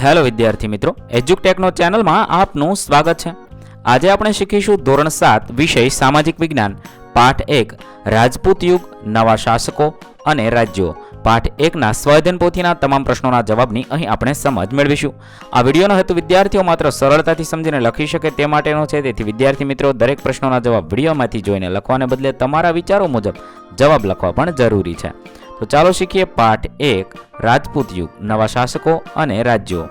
Hello વિદ્યાર્થી મિત્રો, એજ્યુકટેકનો ચેનલમાં આપનું સ્વાગત છે. આજે આપણે શીખીશું ધોરણ સાત, વિષય સામાજિક વિજ્ઞાન, પાઠ એક, રાજપૂત યુગ, નવા શાસકો અને રાજ્યો. પાઠ એકના સ્વઅધ્યયન પોથીના તમામ પ્રશ્નોના જવાબની અહીં આપણે સમજ મેળવીશું. આ વિડીયોનો હેતુ વિદ્યાર્થીઓ માત્ર સરળતાથી સમજીને લખી શકે તે માટેનો છે. તેથી વિદ્યાર્થી મિત્રો, દરેક પ્રશ્નોના જવાબ વિડીયોમાંથી જોઈને લખવાને બદલે તમારા વિચારો મુજબ જવાબ લખવા પણ જરૂરી છે. તો ચાલો શીખીએ પાઠ એક, રાજપૂત યુગ, નવા શાસકો અને રાજ્યો.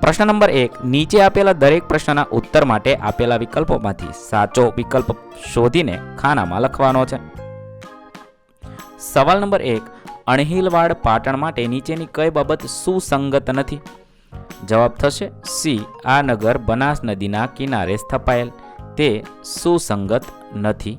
પ્રશ્ન નંબર એક, નીચે આપેલા દરેક પ્રશ્નના ઉત્તર માટે આપેલા વિકલ્પોમાંથી સાચો વિકલ્પ શોધીને ખાનામાં લખવાનો છે. સવાલ નંબર એક, અણહિલવાડ પાટણ માટે નીચેની કઈ બાબત સુસંગત નથી? જવાબ થશે સી, આ નગર બનાસ નદીના કિનારે સ્થપાયેલ. તે સુસંગત નથી.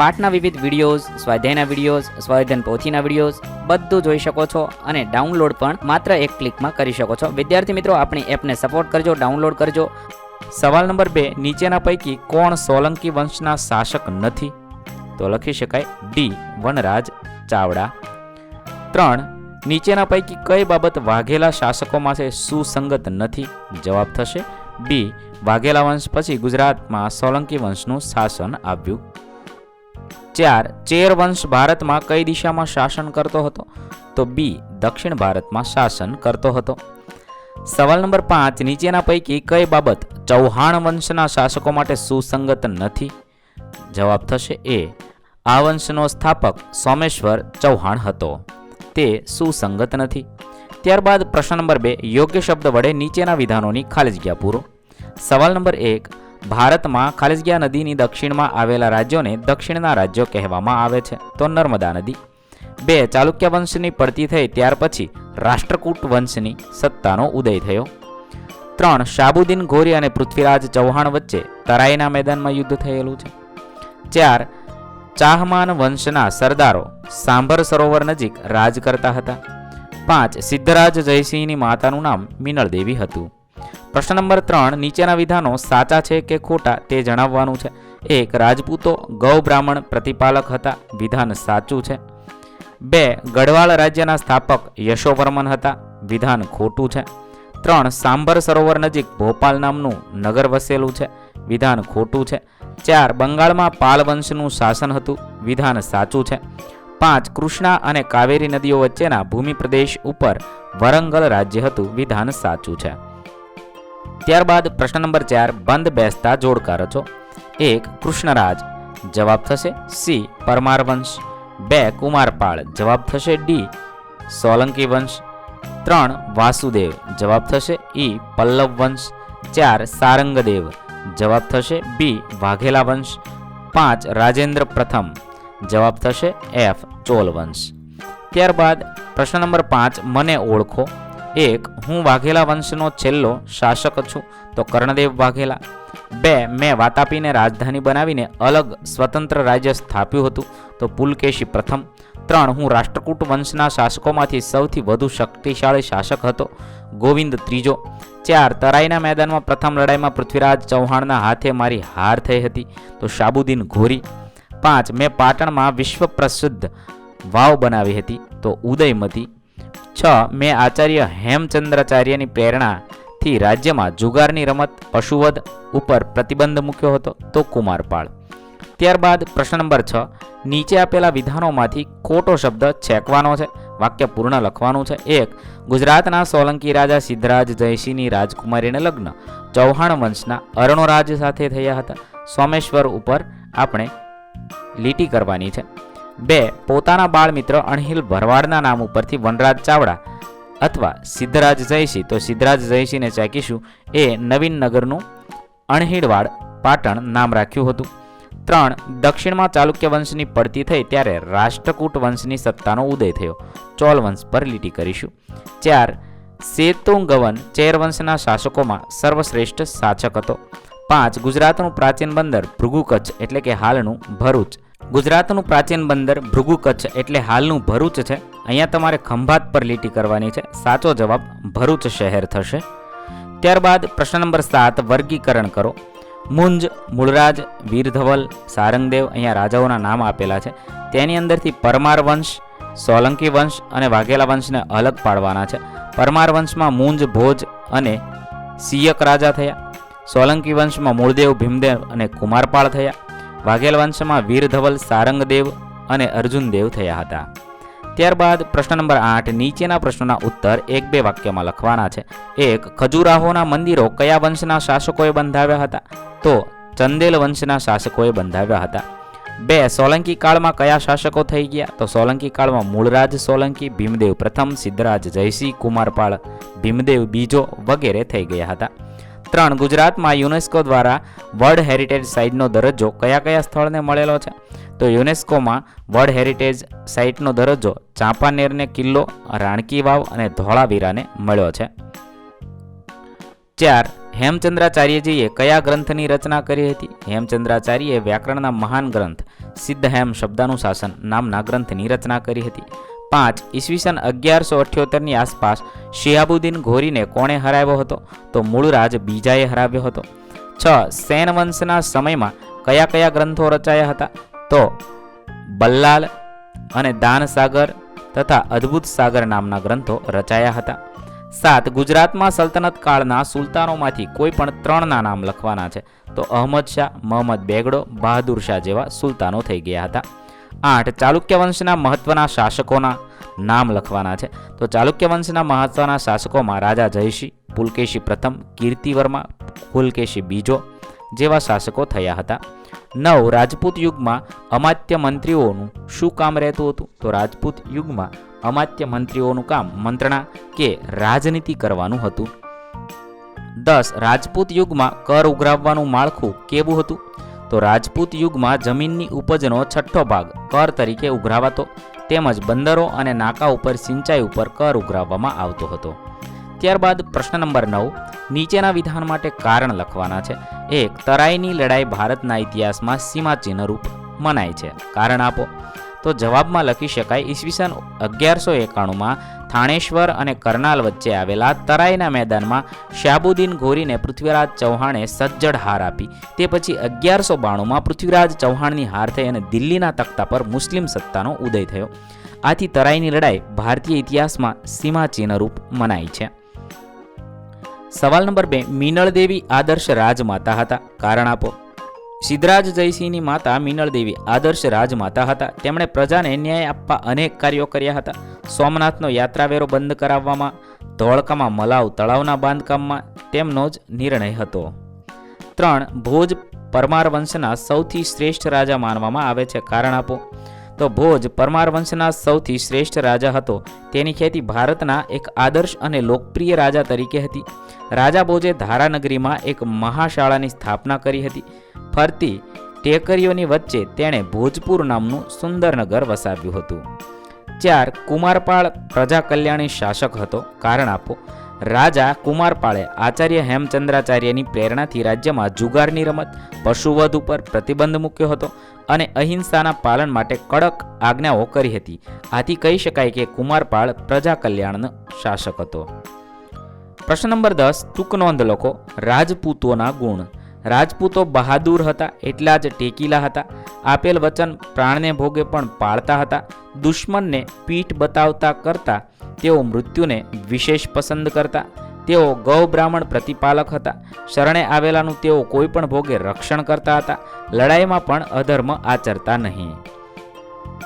પાઠના વિવિધ વિડીયોઝ, સ્વાધ્યાયના વિડીયોઝ, સ્વાધ્યાયન પોથીના વિડીયોઝ બધું જોઈ શકો છો અને ડાઉનલોડ પણ માત્ર એક ક્લિકમાં કરી શકો છો. વિદ્યાર્થી મિત્રો, આપણી એપને સપોર્ટ કરજો, ડાઉનલોડ કરજો. સવાલ નંબર બે, નીચેના પૈકી કોણ સોલંકી વંશના શાસક નથી? તો લખી શકાય ડી વનરાજ ચાવડા. ત્રણ, નીચેના પૈકી કઈ બાબત વાઘેલા શાસકોમાં છે સુસંગત નથી? જવાબ થશે બી વાઘેલા વંશ પછી ગુજરાતમાં સોલંકી વંશનું શાસન આવ્યું. ચાર, ચેર વંશ ભારતમાં કઈ દિશામાં શાસન કરતો હતો? તો બી, દક્ષિણ ભારતમાં શાસન કરતો હતો. સવાલ નંબર પાંચ, નીચેના પૈકી કઈ બાબત ચૌહાણ વંશના શાસકો માટે સુસંગત નથી? જવાબ થશે એ, આ વંશનો સ્થાપક સોમેશ્વર ચૌહાણ હતો. તે સુસંગત નથી. ત્યારબાદ પ્રશ્ન નંબર બે, યોગ્ય શબ્દ વડે નીચેના વિધાનોની ખાલી જગ્યા પૂરો. સવાલ નંબર એક ભારતમાં ખાલિસગિયા નદીની દક્ષિણમાં આવેલા રાજ્યોને દક્ષિણના રાજ્યો કહેવામાં આવે છે. તો નર્મદા નદી. બે, ચાલુક્ય વંશની પડતી થઈ ત્યાર પછી રાષ્ટ્રકૂટ વંશની સત્તાનો ઉદય થયો. ત્રણ શાબુદ્દીન ઘોરી અને પૃથ્વીરાજ ચૌહાણ વચ્ચે તરાઈના મેદાનમાં યુદ્ધ થયેલું છે. ચાર, ચાહમાન વંશના સરદારો સાંભર સરોવર નજીક રાજ કરતા હતા. પાંચ, સિદ્ધરાજ જયસિંહની માતાનું નામ મિનળ દેવી હતું. પ્રશ્ન નંબર ત્રણ, નીચેના વિધાનો સાચા છે કે ખોટા તે જણાવવાનું છે. એક, રાજપૂતો ગૌ બ્રાહ્મણ પ્રતિપાલક હતા, વિધાન સાચું છે. બે, ગઢવાલ રાજ્યના સ્થાપક યશોવર્મન હતા, વિધાન ખોટું છે. ત્રણ, સાંભર સરોવર નજીક ભોપાલ નામનું નગર વસેલું છે, વિધાન ખોટું છે. ચાર, બંગાળમાં પાલ વંશનું શાસન હતું, વિધાન સાચું છે. પાંચ, કૃષ્ણા અને કાવેરી નદીઓ વચ્ચેના ભૂમિ પ્રદેશ ઉપર વરંગલ રાજ્ય હતું, વિધાન સાચું છે. ત્યારબાદ પ્રશ્ન નંબર ચાર, બંધ બેસતા જોડકાર છો. એક, કૃષ્ણરાજ. જવાબ થશે સી પરમાર વંશ બે, કુમારપાળ. જવાબ થશે ડી સોલંકી વંશ ત્રણ, વાસુદેવ. જવાબ થશે ઈ પલ્લવ વંશ ચાર, સારંગદેવ. જવાબ થશે બી વાઘેલા વંશ પાંચ, રાજેન્દ્ર પ્રથમ. જવાબ થશે એફ ચોલ વંશ ત્યારબાદ પ્રશ્ન નંબર પાંચ, મને ઓળખો. એક, હું વાઘેલા વંશનો છેલ્લો શાસક છું, તો કર્ણદેવ વાઘેલા. બે, મેં વાતાપીને રાજધાની બનાવીને અલગ સ્વતંત્ર રાજ્ય સ્થાપ્યું હતું, તો પુલકેશી પ્રથમ. ત્રણ, હું રાષ્ટ્રકૂટ વંશના શાસકોમાંથી સૌથી વધુ શક્તિશાળી શાસક હતો, ગોવિંદ ત્રીજો. ચાર, તરાઈના મેદાનમાં પ્રથમ લડાઈમાં પૃથ્વીરાજ ચૌહાણના હાથે મારી હાર થઈ હતી, તો શાબુદ્દીન ઘોરી. પાંચ, મેં પાટણમાં વિશ્વ પ્રસિદ્ધ વાવ બનાવી હતી, તો ઉદયમતી. છ મેં આચાર્ય હેમચંદ્રાચાર્યની પ્રેરણાથી રાજ્યમાં જુગારની રમત પશુવધ ઉપર પ્રતિબંધ મૂક્યો હતો તો કુમારપાળ. ત્યારબાદ પ્રશ્ન નંબર છ, નીચે આપેલા વિધાનોમાંથી ખોટો શબ્દ છેકવાનો છે, વાક્ય પૂર્ણ લખવાનું છે. એક, ગુજરાતના સોલંકી રાજા સિદ્ધરાજ જયસિંહની રાજકુમારીને લગ્ન. ચૌહાણ વંશના અરણોરાજ સાથે થયા હતા. સોમેશ્વર ઉપર આપણે લીટી કરવાની છે. બે, પોતાના બાળમિત્ર અણહિલ ભરવાડના નામ ઉપરથી વનરાજ ચાવડા અથવા સિદ્ધરાજ જયસિંહ તો સિદ્ધરાજ જયસિંહને ચાકીશું એ નવીન નગરનું અણહિલવાડ પાટણ નામ રાખ્યું હતું. ત્રણ, દક્ષિણમાં ચાલુક્ય વંશની પડતી થઈ ત્યારે રાષ્ટ્રકૂટ વંશની સત્તાનો ઉદય થયો. ચોલ વંશ પર લીટી કરીશું. ચાર, સેતુંગવન ચેર વંશના શાસકોમાં સર્વશ્રેષ્ઠ શાસક હતો. પાંચ, ગુજરાતનું પ્રાચીન બંદર ભૃગુ કચ્છ એટલે કે હાલનું ભરૂચ. ગુજરાતનું પ્રાચીન બંદર ભૃગુ કચ્છ એટલે હાલનું ભરૂચ છે. અહીંયા તમારે ખંભાત પર લીટી કરવાની છે. સાચો જવાબ ભરૂચ શહેર થશે. ત્યારબાદ પ્રશ્ન નંબર સાત, વર્ગીકરણ કરો. મુંજ, મૂળરાજ, વીરધવલ, સારંગદેવ અહીંયા રાજાઓના નામ આપેલા છે. તેની અંદરથી પરમાર વંશ, સોલંકી વંશ અને વાઘેલા વંશને અલગ પાડવાના છે. પરમાર વંશમાં મુંજ, ભોજ અને સિયક રાજા થયા. સોલંકી વંશમાં મૂળદેવ ભીમદેવ અને કુમારપાળ થયા. વાઘેલ વંશમાં વીરધવલ સારંગદેવ અને અર્જુનદેવ થયા હતા. ત્યારબાદ પ્રશ્ન નંબર આઠ, નીચેના પ્રશ્નોના ઉત્તર એક બે વાક્યમાં લખવાના છે. એક, ખજુરાહોના મંદિરો કયા વંશના શાસકોએ બંધાવ્યા હતા? તો, ચંદેલ વંશના શાસકોએ બંધાવ્યા હતા. બે, સોલંકી કાળમાં કયા શાસકો થઈ ગયા? તો સોલંકી કાળમાં મૂળરાજ સોલંકી, ભીમદેવ પ્રથમ, સિદ્ધરાજ જયસિંહ, કુમારપાળ, ભીમદેવ બીજો વગેરે થઈ ગયા હતા. ત્રણ ગુજરાતમાં યુનેસ્કો દ્વારા વર્લ્ડ હેરિટેજ સાઇટનો દરજ્જો કયા કયા સ્થળને મળેલો છે? તો યુનેસ્કોમાં વર્લ્ડ હેરિટેજ સાઇટનો દરજ્જો ચાંપાનેરને કિલ્લો, રાણકી વાવ અને ધોળાવીરાને મળ્યો છે. ચાર, હેમચંદ્રાચાર્યજીએ કયા ગ્રંથની રચના કરી હતી? હેમચંદ્રાચાર્યએ વ્યાકરણના મહાન ગ્રંથ સિદ્ધહેમ શબ્દાનુશાસન નામના ગ્રંથની રચના કરી હતી. પાંચ ઈસવીસન અગિયારસો અઠ્યોતેરની આસપાસ શિહાબુદ્દીન ઘોરીને કોણે હરાવ્યો હતો? તો મૂળરાજ બીજાએ હરાવ્યો હતો. છ, સેન વંશના સમયમાં કયા કયા ગ્રંથો રચાયા હતા? તો બલ્લાલ અને દાનસાગર તથા અદ્ભુત સાગર નામના ગ્રંથો રચાયા હતા. સાત, ગુજરાતમાં સલ્તનત કાળના સુલતાનોમાંથી કોઈ પણ ત્રણના નામ લખવાના છે. તો અહમદ શાહ, મોહમ્મદ બેગડો, બહાદુર શાહ જેવા સુલતાનો થઈ ગયા હતા. આઠ ચાલુક્ય વંશના મહત્વના શાસકોના નામ લખવાના છે. તો ચાલુક્ય વંશના મહત્વના શાસકોમાં રાજા જયસિંહ પુલકેશી પ્રથમ, કીર્તિવર્મા, પુલકેશી બીજો જેવા શાસકો થયા હતા. નવ રાજપૂત યુગમાં અમાત્ય મંત્રીઓનું શું કામ રહેતું હતું? તો રાજપૂત યુગમાં અમાત્ય મંત્રીઓનું કામ મંત્રણા કે રાજનીતિ કરવાનું હતું. દસ રાજપૂત યુગમાં કર ઉઘરાવવાનું માળખું કેવું હતું? તો રાજપૂત યુગમાં જમીનની ઉપજનો છઠ્ઠો ભાગ કર તરીકે ઉઘરાવાતો, તેમજ બંદરો અને નાકા ઉપર સિંચાઈ ઉપર કર ઉઘરાવવામાં આવતો હતો. ત્યારબાદ પ્રશ્ન નંબર નવ, નીચેના વિધાન માટે કારણ લખવાના છે. એક, તરાઈની લડાઈ ભારતના ઇતિહાસમાં સીમાચિહ્ન રૂપ મનાય છે. કારણ આપો. તો જવાબમાં લખી શકાય ઈસવીસન અગિયારસો એકાણુંમાં થાણેશ્વર અને કરનાલ વચ્ચે આવેલા તરાઈના મેદાનમાં શાબુદ્દીન ઘોરીને પૃથ્વીરાજ ચૌહાણે સજ્જડ હાર આપી. તે પછી અગિયારસો બાણુંમાં પૃથ્વીરાજ ચૌહાણની હાર થઈ અને દિલ્હીના તખ્તા પર મુસ્લિમ સત્તાનો ઉદય થયો. આથી તરાઈની લડાઈ ભારતીય ઇતિહાસમાં સીમાચિહ્નરૂપ મનાય છે. સવાલ નંબર બે, મિનળદેવી આદર્શ રાજમાતા હતા. કારણ આપો. સિદ્ધરાજ જયસિંહની માતા મિનળદેવી આદર્શ રાજમાતા હતા. તેમણે પ્રજાને ન્યાય આપવા અનેક કાર્યો કર્યા હતા. સોમનાથનો યાત્રાવેરો બંધ કરાવવામાં, ધોળકામાં મલાવ તળાવના બાંધકામમાં તેમનો જ નિર્ણય હતો. ત્રણ, ભોજ પરમાર વંશના સૌથી શ્રેષ્ઠ રાજા માનવામાં આવે છે. કારણ આપો. તો ભોજ પરમાર વંશના સૌથી શ્રેષ્ઠ રાજા હતો. તેની ખ્યાતિ ભારતના એક આદર્શ અને લોકપ્રિય રાજા તરીકે હતી. રાજા ભોજે ધારાનગરીમાં એક મહાશાળાની સ્થાપના કરી હતી. ફરતી ટેકરીઓની વચ્ચે તેણે ભોજપુર નામનું સુંદર નગર વસાવ્યું હતું. ચાર કુમારપાળ પ્રજા કલ્યાણી શાસક હતો. કારણ આપો રાજા કુમારપાળે આચાર્ય હેમચંદ્રાચાર્યની પ્રેરણાથી રાજ્યમાં જુગારની રમત, પશુવધ ઉપર પ્રતિબંધ મૂક્યો હતો અને અહિંસાના પાલન માટે કડક આજ્ઞાઓ કરી હતી. આથી કહી શકાય કે કુમારપાળ પ્રજા કલ્યાણનો શાસક હતો. પ્રશ્ન નંબર દસ ટૂંક નોંધ લખો. રાજપૂતોના ગુણ. રાજપૂતો બહાદુર હતા, એટલા જ ટેકીલા હતા. આપેલ વચન પ્રાણને ભોગે પણ પાળતા હતા. દુશ્મનને પીઠ બતાવતા કરતા તેઓ મૃત્યુને વિશેષ પસંદ કરતા. તેઓ ગૌ બ્રાહ્મણ પ્રતિપાલક હતા. શરણે આવેલાનું તેઓ કોઈ પણ ભોગે રક્ષણ કરતા હતા. લડાઈમાં પણ અધર્મ આચરતા નહીં.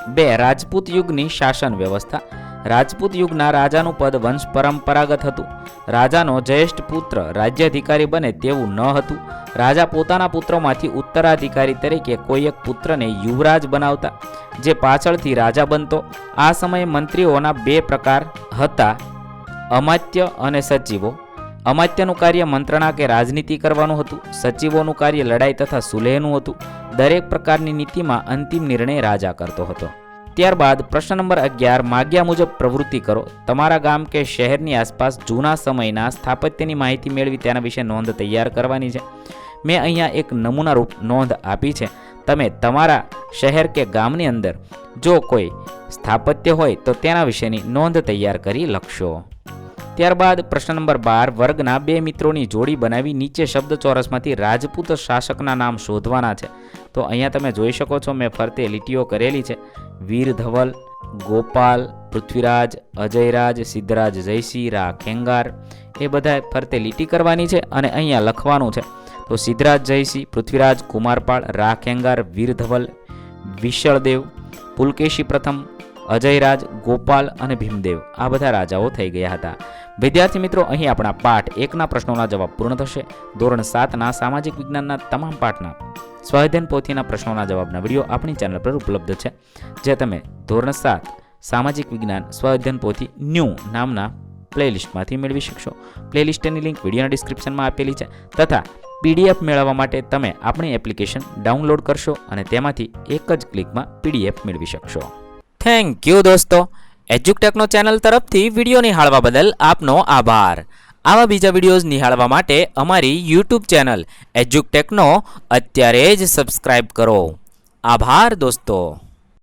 બે, રાજપૂત યુગની શાસન વ્યવસ્થા. રાજપૂત યુગના રાજાનું પદ વંશ પરંપરાગત હતું. રાજાનો જ્યેષ્ઠ પુત્ર રાજ્યાધિકારી બને તેવું ન હતું. રાજા પોતાના પુત્રોમાંથી ઉત્તરાધિકારી તરીકે કોઈ એક પુત્રને યુવરાજ બનાવતા, જે પાછળથી રાજા બનતો. આ સમયે મંત્રીઓના બે પ્રકાર હતા. અમાત્ય અને સચિવો. અમાત્યનું કાર્ય મંત્રણા કે રાજનીતિ કરવાનું હતું. સચિવોનું કાર્ય લડાઈ તથા સુલેહનું હતું. દરેક પ્રકારની નીતિમાં અંતિમ નિર્ણય રાજા કરતો હતો. ત્યારબાદ પ્રશ્ન નંબર અગિયાર, માગ્યા મુજબ પ્રવૃત્તિ કરો. તમારા ગામ કે શહેરની આસપાસ જૂના સમયના સ્થાપત્યની માહિતી મેળવી તેના વિશે નોંધ તૈયાર કરવાની છે. મેં અહીંયા એક નમૂનારૂપ નોંધ આપી છે. તમે તમારા શહેર કે ગામની અંદર જો કોઈ સ્થાપત્ય હોય તો તેના વિશેની નોંધ તૈયાર કરી લખશો. ત્યારબાદ પ્રશ્ન નંબર બાર, વર્ગના બે મિત્રોની જોડી બનાવી નીચે શબ્દ ચોરસમાંથી રાજપૂત શાસકના નામ શોધવાના છે. તો અહીંયા તમે જોઈ શકો છો, મેં ફરતે લીટીઓ કરેલી છે. વીર ધવલ, ગોપાલ, પૃથ્વીરાજ, અજયરાજ, સિદ્ધરાજ જયસિંહ, રા ખેંગાર, એ બધા ફરતે લીટી કરવાની છે અને અહીંયા લખવાનું છે. તો સિદ્ધરાજ જયસિંહ, પૃથ્વીરાજ કુમારપાળ રાખેંગાર વીર ધવલ વિશળદેવ પુલકેશી પ્રથમ, અજયરાજ, ગોપાલ અને ભીમદેવ આ બધા રાજાઓ થઈ ગયા હતા. વિદ્યાર્થી મિત્રો, અહીં આપણા પાઠ એકના પ્રશ્નોના જવાબ પૂર્ણ થશે. ધોરણ સાતના સામાજિક વિજ્ઞાનના તમામ પાઠના સ્વાધ્યન પોથીના પ્રશ્નોના જવાબના વીડિયો આપણી ચેનલ પર ઉપલબ્ધ છે, જે તમે ધોરણ સાત સામાજિક વિજ્ઞાન સ્વાધ્યન પોથી ન્યૂ નામના પ્લેલિસ્ટમાંથી મેળવી શકશો. પ્લેલિસ્ટની લિંક વિડીયોના ડિસ્ક્રિપ્શનમાં આપેલી છે, તથા પીડીએફ મેળવવા માટે તમે આપણી એપ્લિકેશન ડાઉનલોડ કરશો અને તેમાંથી એક જ ક્લિકમાં પીડીએફ મેળવી શકશો. થેન્ક યુ દોસ્તો. એજ્યુકટેકનો ચેનલ તરફથી વીડિયો નિહાળવા બદલ આપનો આભાર. આવા બીજા વિડીયોઝ નિહાળવા માટે અમારી યુટ્યુબ ચેનલ એજ્યુકટેકનો અત્યારે જ સબસ્ક્રાઇબ કરો. આભાર દોસ્તો.